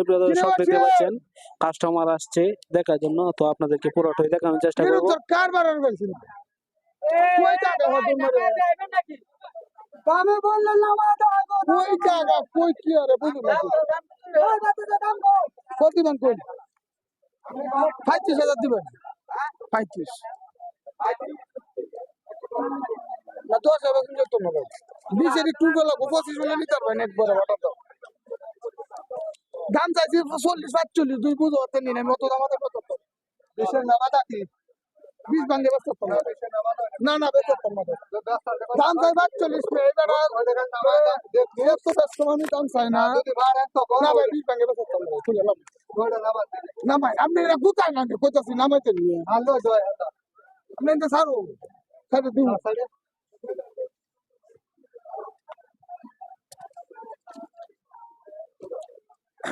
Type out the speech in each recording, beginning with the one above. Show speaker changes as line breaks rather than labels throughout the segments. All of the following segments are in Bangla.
সুপ্রিয় দর্শক দেখতে পাচ্ছেন কাস্টমার আসছে দেখার জন্য। তো আপনাদেরকে পুরোটাই দেখানোর চেষ্টা করব।
তোর কার বাড়ার বলছিল কই জায়গা হবে মরে দামে বললে না কই জায়গা কই কি আরে বুঝি না কত দিবেন কই? পঁয়ত্রিশ হাজার দিবেন। পঁয়ত্রিশ। না দশ হাজার কিন্তু তো নেবে বিশের একটু গেল পঁচিশ হলে নিতে পারবেন একবারে ওটা তো দাম চাইছি চল্লিশ পাঁচচল্লিশ দুই বুঝো হতে নিন মতো দাম আমাদের কত তো বিশের নামা ডাকি বিশ ভাঙ্গে বেশ করতাম না। না বেশ। করতাম না দাম চাই পাঁচচল্লিশ একশো দশ টাকা দাম চাই না। না, ভাই, বিশ ভাঙ্গে বেশ করতাম না তুলে না, ভাই, আপনি এটা গুতাই না কইতাছি, নামাইতে নিয়ে আপনি ছাড়ো ছাড়ে দিন।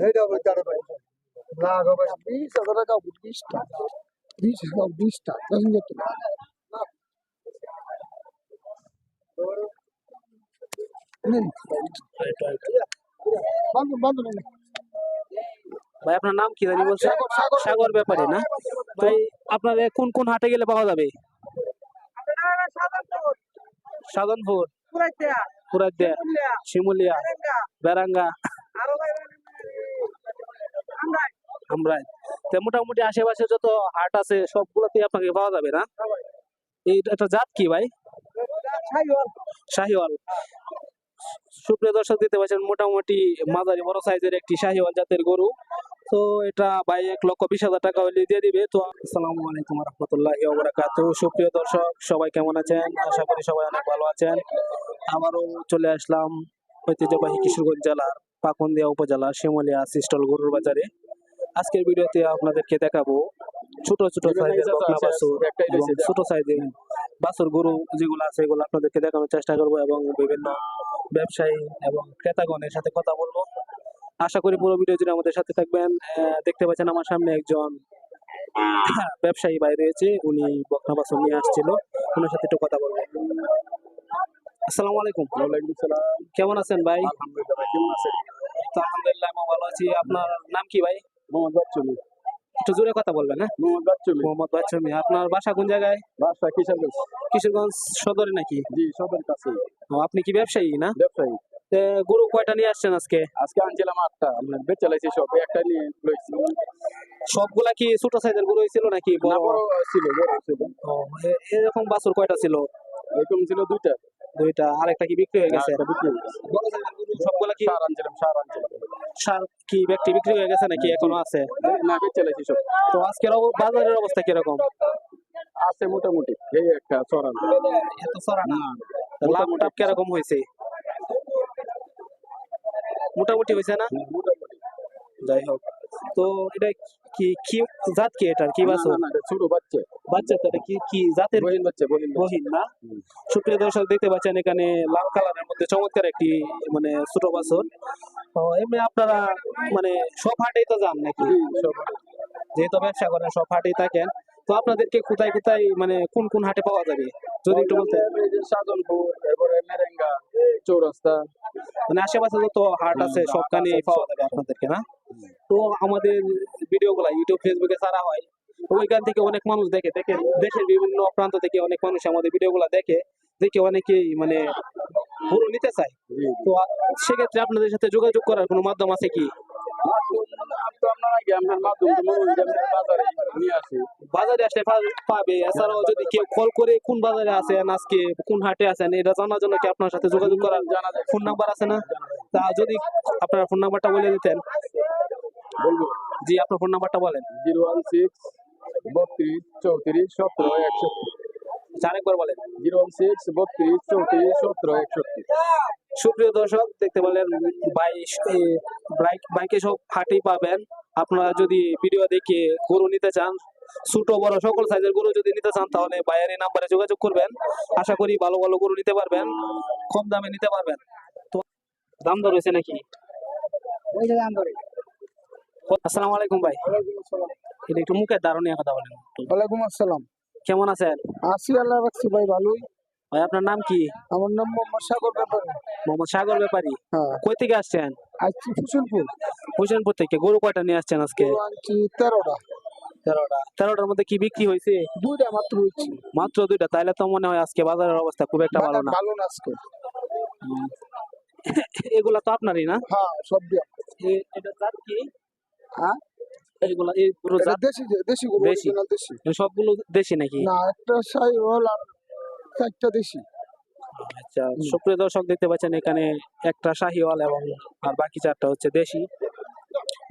বিশ হাজার টাকা বিশ হাজার টাকা
ভাই আপনার নাম কি জানি বলছেন?
সাগর,
ব্যাপারী না? ভাই আপনার কোন কোন হাটে গেলে পাওয়া যাবে? সাধনপুর। পুরাদিয়া শিমুলিয়া। বেরাঙ্গা। আমরা। তো মোটামুটি আশেপাশে যত হাট আছে, সবগুলোতে আপনাকে পাওয়া যাবে না? একটা জাত কি ভাই? শাহিওয়াল। সুপ্রিয় দর্শক দিতে পারছেন মোটামুটি মাঝারি বড় সাইজের একটি শাহিওয়াল জাতের গরু। তো এটা ভাই এক লক্ষ বিশ হাজার টাকা হলে দিয়ে দিবে। তো আসসালামু আলাইকুম রহমতুল্লাহ ওবরাকাত সুপ্রিয় দর্শক, সবাই কেমন আছেন? আশা করি সবাই অনেক ভালো আছেন। আবারও চলে আসলাম ঐতিহ্যবাহী কিশোরগঞ্জ জেলার পাকুন্দিয়া উপজেলা শিমলিয়া সিস্টল গরুর বাজারে। আজকের ভিডিওতে আপনাদেরকে দেখাবো ছোট ছোট সাইজের বকনা বাছুর এবং ছোট সাইজের বাছুর গরু যেগুলো আছে এগুলো আপনাদেরকে দেখানোর চেষ্টা করব এবং বিভিন্ন ব্যবসায়ী এবং ক্রেতাগণের সাথে কথা বলব। আশা করি পুরো ভিডিও জুড়ে আমাদের সাথে থাকবেন। দেখতে পাচ্ছেন আমার সামনে একজন ব্যবসায়ী ভাই রয়েছে উনি বকনা বাছুর নিয়ে আসছিল। ওনার সাথে একটু কথা বলব। আসসালামু আলাইকুম।
ওয়ালাইকুম সালাম।
কেমন আছেন ভাই?
আলহামদুলিল্লাহ কেমন আছেন?
তো আলহামদুলিল্লাহ আমি ভালো আছি। আপনার নাম কি ভাই?
মোহাম্মদ বাচ্চুমি।
একটু জোরে কথা বলবেন হ্যাঁ?
মোহাম্মদ বাচ্চুমি।
মোহাম্মদ বাচ্চমি আপনার বাসা কোন জায়গায়?
বাসা কিশোরগঞ্জ।
কিশোরগঞ্জ সদরে নাকি?
জি সবার কাছে।
আপনি কি ব্যবসায়ী না?
ব্যবসায়ী।
গরু কয়টা নিয়ে আসছেন আজকে?
আজকে আনছিলাম আটটা। বেচে লাইছি সব একটা নিয়ে লইছি।
সবগুলা কি ছোট সাইজের গরু ছিল নাকি বড়?
বড় ছিল বড় ছিল।
এরকম বাছুর কয়টা ছিল?
এরকম ছিল দুইটা।
দুইটা আরেকটা কি বিক্রি হয়ে গেছে?
একটা বিক্রি হয়ে গেছে।
সবগুলা কি
সার আনছিলাম সার আনছিলাম।
সার কি ব্যক্তি বিক্রি হয়ে গেছে নাকি এখনও আছে?
না বেচে লাইছি সব।
তো আজকের বাজারের অবস্থা কীরকম?
আছে মোটামুটি এই একটা চড়ান।
এত সরা না লাভ টাভ কীরকম হয়েছে? মোটামুটি হয়েছে না?
মোটামুটি।
যাই হোক। তো এটা কি কি জাত কি এটার কি
এটা ছোট বাচ্চা।
বাচ্চা তো কি কি জাতের?
বহিন বাচ্চা বহিন
বহিন না? সুপ্রিয় দর্শক দেখতে পাচ্ছেন এখানে লাল কালারের মধ্যে চমৎকার একটি মানে ছোট বাছর। তো এমনি আপনারা মানে সব হাটেই তো যান নাকি? যেহেতু ব্যবসা করেন সব হাটেই থাকেন। তো আপনাদেরকে কোথায় কোথায় মানে কোন কোন হাটে পাওয়া যাবে? যদি একটু বলতে
যে মেরেঙ্গা চৌরাস্তা।
মানে আশেপাশে যত হাট আছে সবখানে পাওয়া যাবে আপনাদেরকে না? তো আমাদের ভিডিও গুলা ইউটিউব ফেসবুকে ছাড়া হয়। ওইখান থেকে অনেক মানুষ দেখে দেখে দেশের বিভিন্ন প্রান্ত থেকে অনেক মানুষ আমাদের ভিডিও গুলা দেখে দেখে অনেকেই মানে পুরো নিতে চায়। তো সেক্ষেত্রে আপনাদের সাথে যোগাযোগ করার কোনো মাধ্যম আছে কি?
বাজারে
আসলে পাবে এছাড়াও যদি কেউ কল করে কোন বাজারে আছেন আজকে কোন হাটে আছেন এটা জানার জন্য কি আপনার সাথে যোগাযোগ করার
জানা যায়
ফোন নাম্বার আছে না? তা যদি আপনার ফোন নাম্বারটা বলে দিতেন। জি আপনার ফোন নাম্বারটা বলেন।
জিরো ওয়ান সিক্স বত্রিশ চৌত্রিশ সতেরো একষট্টি।
আরেকবার বলেন।
জিরো সিক্স বত্রিশ চৌত্রিশ সতেরো একষট্টি।
সুপ্রিয় দর্শক দেখতে পেলেন বাইশ বাইক বাইকে সব হাটি পাবেন। আপনারা যদি ভিডিও দেখে গরু নিতে চান ছোট বড় সকল সাইজের গরু যদি নিতে চান তাহলে বাইরের নাম্বারে যোগাযোগ করবেন। আশা করি ভালো ভালো গরু নিতে পারবেন কম দামে নিতে পারবেন। তো দাম দর হয়েছে নাকি? আসসালামু আলাইকুম ভাই। এটা একটু মুখের দারুণ কথা বলেন।
ওয়ালাইকুম আসসালাম।
কেমন আছেন?
আল্লাহ রাখছি ভাই ভালোই।
ভাই আপনার নাম কি?
আমার নাম মোহাম্মদ সাগর ব্যাপারী।
মোহাম্মদ সাগর ব্যাপারী।
হ্যাঁ।
কই থেকে আসছেন?
আসছি ফুসুলপুর
হোসেনপুর থেকে। গরু কয়টা নিয়ে আসছেন আজকে?
আনছি তেরোটা।
তেরোটা। তেরোটার মধ্যে কি বিক্রি হয়েছে?
দুইটা মাত্র হচ্ছে
মাত্র দুইটা। তাইলে তো মনে হয় আজকে বাজারের অবস্থা খুব একটা ভালো না।
ভালো না আজকে।
এগুলা তো আপনারই না?
হ্যাঁ সব
এটা জাত কি?
হ্যাঁ?
এই জাত
দেশি দেশি গরু
দেশি।
দেশি।
সবগুলো দেশি নাকি?
না একটা সাই আর চারটা দেশি।
আচ্ছা সুপ্রিয় দর্শক দেখতে পাচ্ছেন এখানে একটা শাহিওয়াল এবং আর বাকি চারটা হচ্ছে দেশি।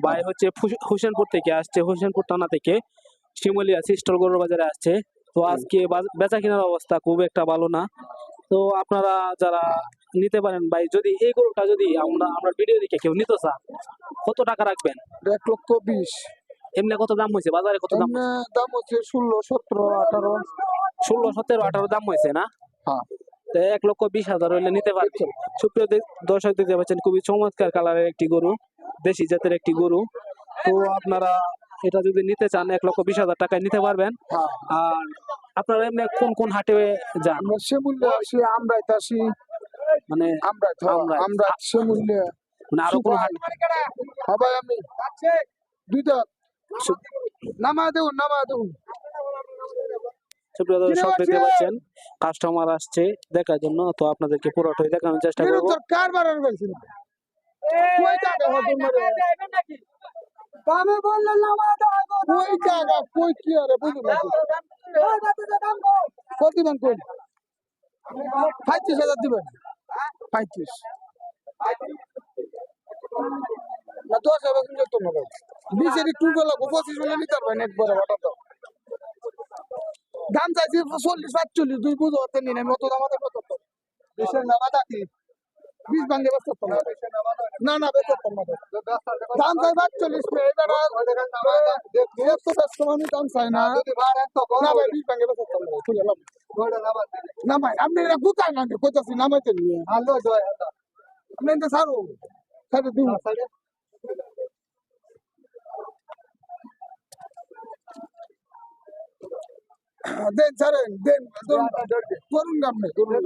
ভাই হচ্ছে হোসেনপুর থেকে আসছে। হোসেনপুর থানা থেকে শিমুলিয়া সিস্টল গরুর বাজারে আসছে। তো আজকে বেচা কেনার অবস্থা খুব একটা ভালো না। তো আপনারা যারা নিতে পারেন ভাই। যদি এই গরুটা যদি আমরা আমরা ভিডিও দেখে কেউ নিতে চান কত টাকা রাখবেন?
এক লক্ষ বিশ।
এমনি কত দাম হয়েছে? বাজারে কত দাম
দাম হচ্ছে ষোলো সতেরো আঠারো।
ষোলো সতেরো আঠারো দাম হয়েছে না?
হ্যাঁ।
তো এক লক্ষ বিশ হাজার হইলে নিতে পারবে সুপ্রিয় দর্শক দেখতে পাচ্ছেন খুবই চমৎকার কালারের একটি গরু দেশি জাতের একটি গরু। তো আপনারা এটা যদি নিতে চান এক লক্ষ বিশ হাজার টাকায় নিতে পারবেন।
হ্যাঁ।
আর আপনারা এমনি কোন কোন হাটে যান?
মূল্যে আসি আমরাইতে আসি
মানে।
আমরা সে মূল্যে
মানে আরও কোন হাট
আমি দুইটা নামা দেউন নামা দেউন।
সুপ্রিয় দর্শক দেখতে পাচ্ছেন কাস্টমার আসছে দেখার জন্য তো আপনাদেরকে পুরোটাই দেখানোর চেষ্টা করব।
কারবার আর পাইছি কই জায়গা হবে মরে দামে বললে নামা দাও কই জায়গা? কই কি আরে কত কই দিবেন। পঁয়ত্রিশ না, দশ হাজার কিন্তু তো বিশের একটু গেলে, পঁচিশ হলে নিতে পারবেন একবারে, হঠাৎ। দাম চাইছি চল্লিশ পাঁচচল্লিশ দুই বুঝো নিন আমি অত দাম কত দেশের নামা ডাকি বিশ ভাঙ্গে বেশ করতাম না। না না বেশ করতাম না দাম চাই পাঁচচল্লিশ এবার একশো ব্যস্ত আমি দাম চাই না না ভাই বিশ ভাঙ্গে বেশ করতাম না তুলে লাভ না ভাই আপনি এটা গুতাই না কইতাছি নামাইতে নিয়ে আপনি এটা সারো সাড়ে দিন দেন ছাড়েন দেন করুন আপনি করুন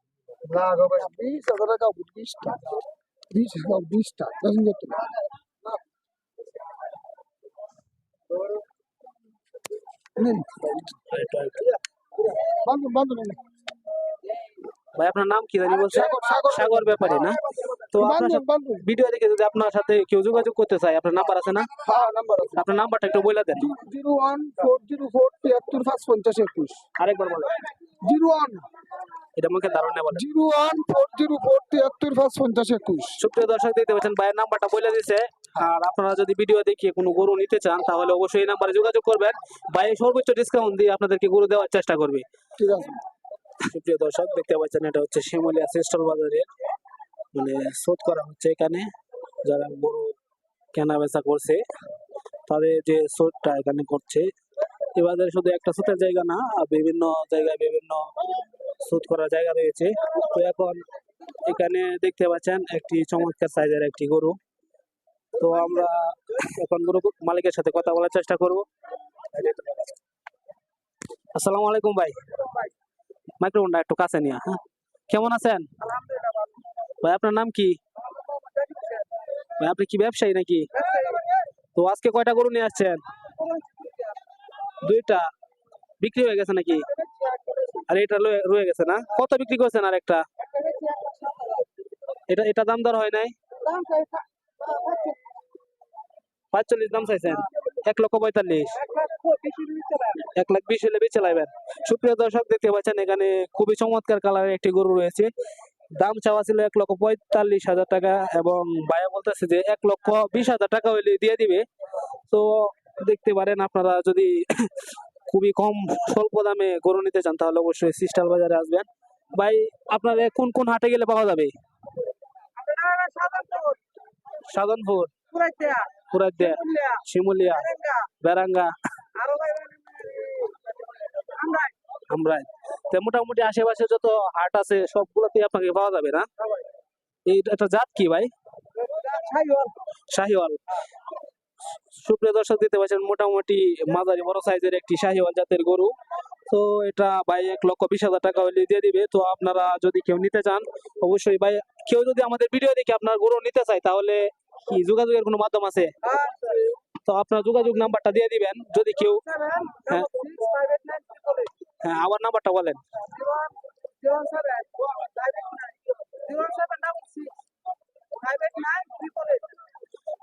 বদলো দেন বিশ হাজার টাকা বিশটা। বিশ হাজার বিশটা বান্ধব নিন।
ভাই আপনার নাম কি জানি বলছেন?
সাগর। সাগর।
না? তো আপনার ভিডিও দেখে যদি আপনার সাথে কেউ যোগাযোগ করতে চায় আপনার নাম্বার আছে না?
হ্যাঁ নাম্বার আছে।
আপনার নাম্বারটা একটু বলে দেন।
Zero one four zero four তিয়াত্তর পাঁচ পঞ্চাশ একুশ।
আরেকবার বলেন।
জিরো ওয়ান
এটা মুখে বলেন।
Zero one four zero four তিয়াত্তর পাঁচ পঞ্চাশ একুশ।
সুপ্রিয় দর্শক দেখতে পাচ্ছেন ভাইয়ের নাম্বারটা বলে দিছে আর আপনারা যদি ভিডিও দেখিয়ে কোনো গরু নিতে চান তাহলে অবশ্যই এই নাম্বারে যোগাযোগ করবেন। ভাই সর্বোচ্চ ডিসকাউন্ট দিয়ে আপনাদেরকে গরু দেওয়ার চেষ্টা করবে।
ঠিক আছে।
সুপ্রিয় দর্শক দেখতে পাচ্ছেন এটা হচ্ছে শিমুলিয়া সিস্টল বাজারে মানে শোধ করা হচ্ছে এখানে। যারা গরু কেনা বেচা করছে তাদের যে শোধটা এখানে করছে। এ বাজারে শুধু একটা সুতের জায়গা না বিভিন্ন জায়গায় বিভিন্ন সুদ করার জায়গা রয়েছে। তো এখন এখানে দেখতে পাচ্ছেন একটি চমৎকার সাইজের একটি গরু। তো আমরা এখন গরু মালিকের সাথে কথা বলার চেষ্টা করব। আসসালামু আলাইকুম ভাই। মাইক্রোফোনটা একটু কাছে নিয়ে হ্যাঁ। কেমন আছেন? ভাই, আপনার নাম কি? ভাই, আপনি কি ব্যবসায়ী নাকি? তো আজকে কয়টা গরু নিয়ে আসছেন? দুইটা। বিক্রি হয়ে গেছে নাকি? আর এটা রয়ে গেছে না? কত বিক্রি করছেন আর একটা এটা এটা দাম দর হয় নাই?
পাঁচচল্লিশ।
দাম চাইছেন। এক লক্ষ পঁয়তাল্লিশ।
এক লাখ বেশি
হলে বেঁচে লাইবেন। সুপ্রিয় দর্শক, দেখতে পাচ্ছেন এখানে খুবই চমৎকার কালারের একটি গরু রয়েছে। দাম চাওয়া ছিল এক লক্ষ পঁয়তাল্লিশ হাজার টাকা এবং ভাইয়া বলতেছে যে এক লক্ষ বিশ হাজার টাকা হইলে দিয়ে দিবে। তো দেখতে পারেন আপনারা যদি খুবই কম স্বল্প দামে গরু নিতে চান, তাহলে অবশ্যই সিস্টার বাজারে আসবেন। ভাই আপনারা কোন কোন হাটে গেলে পাওয়া যাবে? সাধনপুর।
পুরাইতে।
পুরাদিয়া শিমুলিয়া।
রেঙ্গা
বেরাঙ্গা।
আমরা
তো মোটামুটি আশেপাশে যত হাট আছে, সবগুলোতে আপনাকে পাওয়া যাবে না? এটা জাত কি ভাই? শাহিওয়াল। সুপ্রিয় দর্শক দিতে পারছেন মোটামুটি মাঝারি বড় সাইজের একটি শাহিওয়াল জাতের গরু। তো এটা ভাই এক লক্ষ বিশ হাজার টাকা হলে দিয়ে দিবে। তো আপনারা যদি কেউ নিতে চান, অবশ্যই ভাই, কেউ যদি আমাদের ভিডিও দেখে আপনার গরু নিতে চায়, তাহলে কি যোগাযোগের কোনো মাধ্যম আছে? তো আপনার যোগাযোগ নাম্বারটা দিয়ে দিবেন। যদি কেউ হ্যাঁ। হ্যাঁ আমার নাম্বারটা বলেন।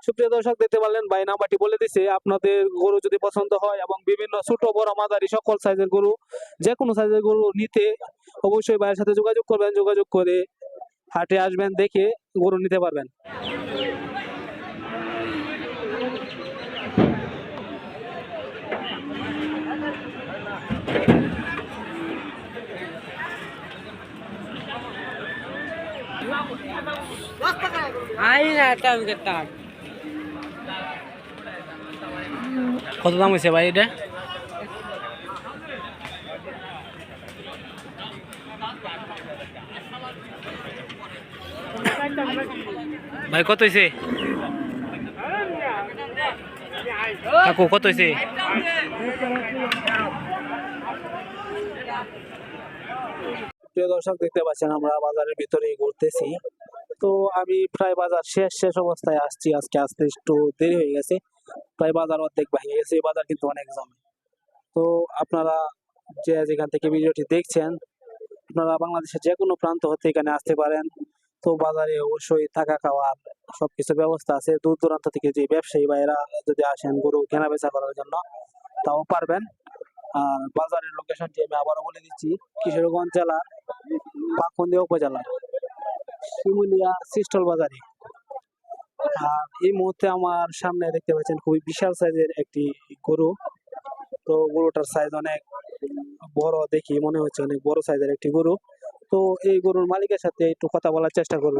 সুপ্রিয় দর্শক, দেখতে পারলেন ভাই নাম্বারটি বলে দিছে, আপনাদের গরু যদি পছন্দ হয় এবং বিভিন্ন ছোট, বড় মাদারি সকল সাইজের গরু যে কোনো সাইজের গরু নিতে অবশ্যই ভাইয়ের সাথে যোগাযোগ করবেন, যোগাযোগ করে হাটে আসবেন, দেখে গরু নিতে পারবেন।
আই না টাইম করতাম।
কত দাম হয়েছে ভাই এটা? ভাই, কত হয়েছে? কাকু, কত হয়েছে? দর্শক, দেখতে পাচ্ছেন আমরা বাজারের ভিতরে ঘুরতেছি। তো আমি প্রায় বাজার শেষ শেষ অবস্থায় আসছি। আজকে আসতে একটু দেরি হয়ে গেছে। প্রায় বাজার অর্ধেক ভেঙে গেছে, এই বাজার কিন্তু অনেক জমে। তো আপনারা যে যেখান থেকে ভিডিওটি দেখছেন, আপনারা বাংলাদেশের যে কোনো প্রান্ত হতে এখানে আসতে পারেন। তো বাজারে অবশ্যই থাকা খাওয়ার সবকিছু ব্যবস্থা আছে। দূর দূরান্ত থেকে যে ব্যবসায়ী ভাইরা যদি আসেন গরু কেনা বেচা করার জন্য, তাও পারবেন। আর বাজারের লোকেশনটি আমি আবারও বলে দিচ্ছি, কিশোরগঞ্জ জেলার পাকুন্দিয়া উপজেলা শিমুলিয়া সিস্টল বাজারে। আর এই মুহূর্তে আমার সামনে দেখতে পাচ্ছেন খুবই বিশাল সাইজের একটি গরু। তো গরুটার সাইজ অনেক বড় দেখি, মনে হচ্ছে অনেক বড় সাইজের একটি গরু। তো এই গরুর মালিকের সাথে একটু কথা বলার চেষ্টা করব।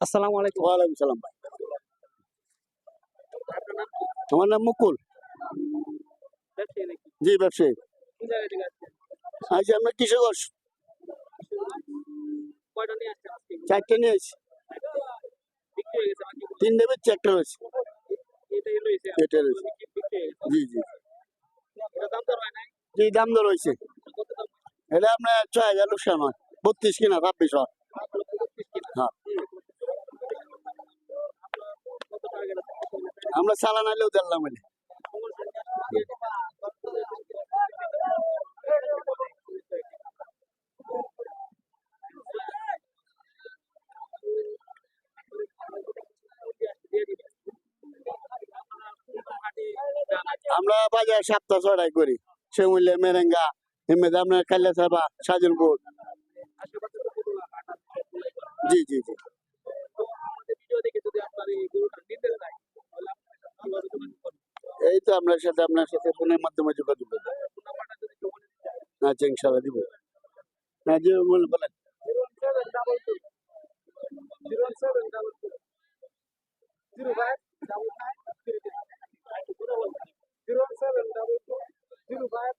আসসালামু আলাইকুম।
ওয়ালাইকুম সালাম ভাই। আমার নাম মুকুল। জি, ব্যবসায়ী। আচ্ছা আমরা কিশোরগঞ্জ চারটে নিয়ে এসেছি তিনটে বেচছি একটা রয়েছে। এটা রয়েছে। জি জি। জি, দাম দর রয়েছে এটা আপনার ছয় হাজার লোকসান হয় বত্রিশ কিনা, ছাব্বিশ হয়। হ্যাঁ। আমরা চালান আলেও জানলাম এটা। আমরা বাজার সপ্তাহ ছড়াই করি সেমুল্যে মেরেঙ্গা এমনি আপনার কাল্লা সাবা সাজনপুর জি জি জি এই তো আপনার সাথে আপনার সাথে ফোনের মাধ্যমে যোগাযোগ করব আচ্ছা ইনশাল্লাহ দিব না যে বলেন বলেন
zero five double nine lugar